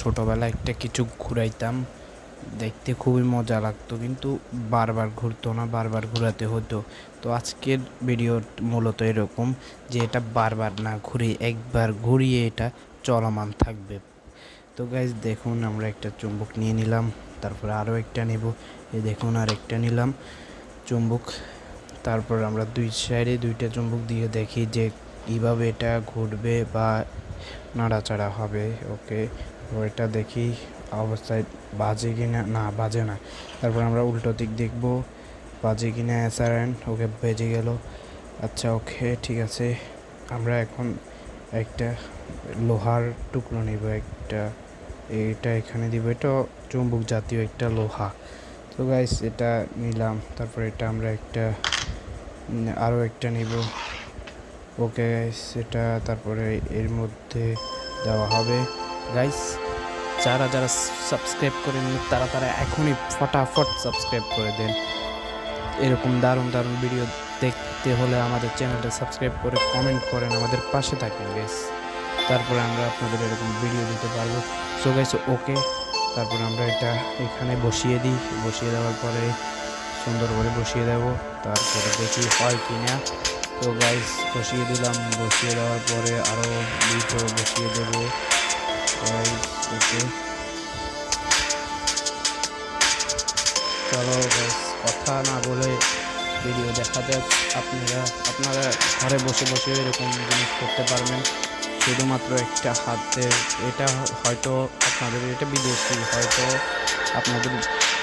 ছোটোবেলায় একটা কিছু ঘুরাইতাম। দেখতে খুবই মজা লাগতো, কিন্তু বারবার ঘুরতো না, বারবার ঘোরাতে হতো। তো আজকের ভিডিও মূলত এরকম যে, এটা বারবার না ঘুরে একবার ঘুরিয়ে এটা চলমান থাকবে। তো গাইজ দেখুন আমরা একটা চুম্বক নিয়ে নিলাম, তারপর আরও একটা নেব। এ দেখুন আর একটা নিলাম চুম্বক। তারপর আমরা দুই সাইডে দুইটা চুম্বক দিয়ে দেখি যে, কীভাবে এটা ঘুরবে বা নাড়াচাড়া হবে ওকে ওইটা দেখি অবস্থায় বাজে কিনা না? বাজে না। তারপর আমরা উল্টো দিক দেখব। বাজে কিনা অ্যাসারেন ওকে বেজে গেল। আচ্ছা ওকে, ঠিক আছে। আমরা এখন একটা লোহার টুকরো নিব, একটা এটা এখানে দিব। এটা চুম্বক জাতীয় একটা লোহা। তো গাইস এটা নিলাম। তারপর এটা আমরা একটা আরও একটা নিব। ওকে গাইস এটা তারপরে এর মধ্যে দেওয়া হবে। গাইস যারা যারা সাবস্ক্রাইব করেন তারা তারা এখনই ফটাফট সাবস্ক্রাইব করে দেন। এরকম দারুণ দারুণ ভিডিও দেখতে হলে আমাদের চ্যানেলটা সাবস্ক্রাইব করে কমেন্ট করেন, আমাদের পাশে থাকেন গাইস তারপরে আমরা আপনাদের এরকম ভিডিও দিতে পারব। সো গাইস ওকে তারপরে আমরা এটা এখানে বসিয়ে দিই। বসিয়ে দেওয়ার পরে সুন্দর করে বসিয়ে দেবো। তারপরে দেখি হয় কি না তো গাইস বসিয়ে দিলাম। বসিয়ে দেওয়ার পরে আরও দুটো বসিয়ে দেবো। গাইস ওকে চলো কথা না বলে ভিডিও দেখা যাক আপনারা আপনারা ঘরে বসে বসে এরকম জিনিস করতে পারবেন। শুধুমাত্র একটা হাতে, এটা হয়তো আপনাদের, এটা বিদেশি, হয়তো আপনাদের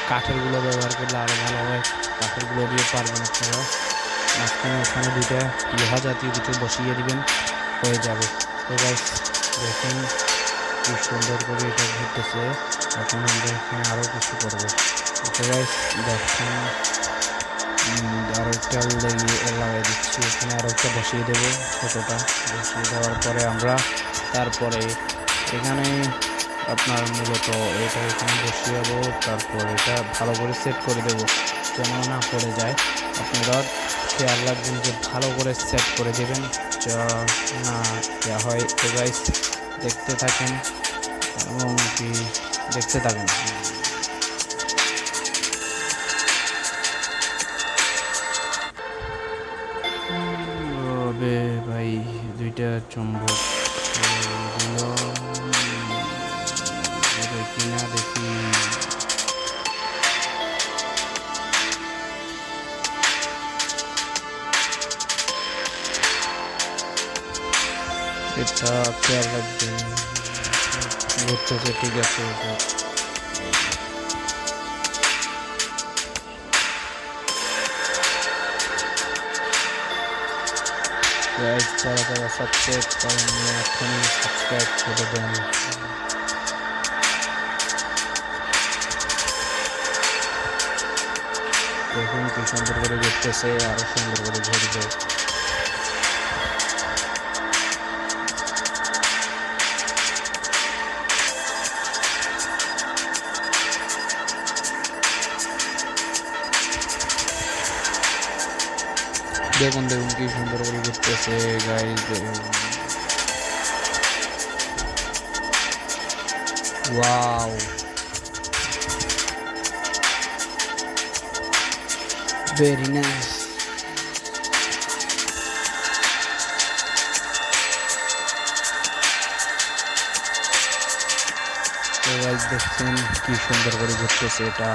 কাঠেরগুলো ব্যবহার করলে আরও ভালো হয়, কাঠেরগুলো দিয়ে পারবেন আপনারা। মাঝখানে, ওখানে দুইটা লোহা জাতীয় কিছু বসিয়ে দিবেন, হয়ে যাবে। তো গাইস দেখুন কি সুন্দর করে এটা ঘুরতেছে। এখন আমরা এখানে আরও কিছু করব। দেখুন আরও একটা লাগিয়ে লাগাই দিচ্ছি। এখানে আরও একটা বসিয়ে দেবো ছোটোটা বসিয়ে দেওয়ার পরে আমরা তারপরে এখানে আপনার মূলত এটা এখানে বসিয়ে দেবো, তারপর এটা ভালো করে সেট করে দেবো। যেন না পড়ে যায়। আপনারা খেয়াল রাখবেন যে ভালো করে সেট করে দেবেন। না হয়, তো গাইস দেখতে থাকেন এবং কি দেখতে থাকেন। ভাই দুইটা চম্বক। কিনা দেখি। এটা খেয়াল রাখবেন ঘুরতেছে ঠিক আছে এটা গাইজ যারা যারা সাবস্ক্রাইব করেননি এখনই সাবস্ক্রাইব করে দেন দেখুন কি সুন্দর করে ঘুরতেছে আরও সুন্দর করে ঘুরবে দেখুন দেখুন কি সুন্দর করে ঘুরতেছে গাইজ ওয়াও ভেরি নাইস দেখছেন কি সুন্দর করে ঘুরতেছে এটা।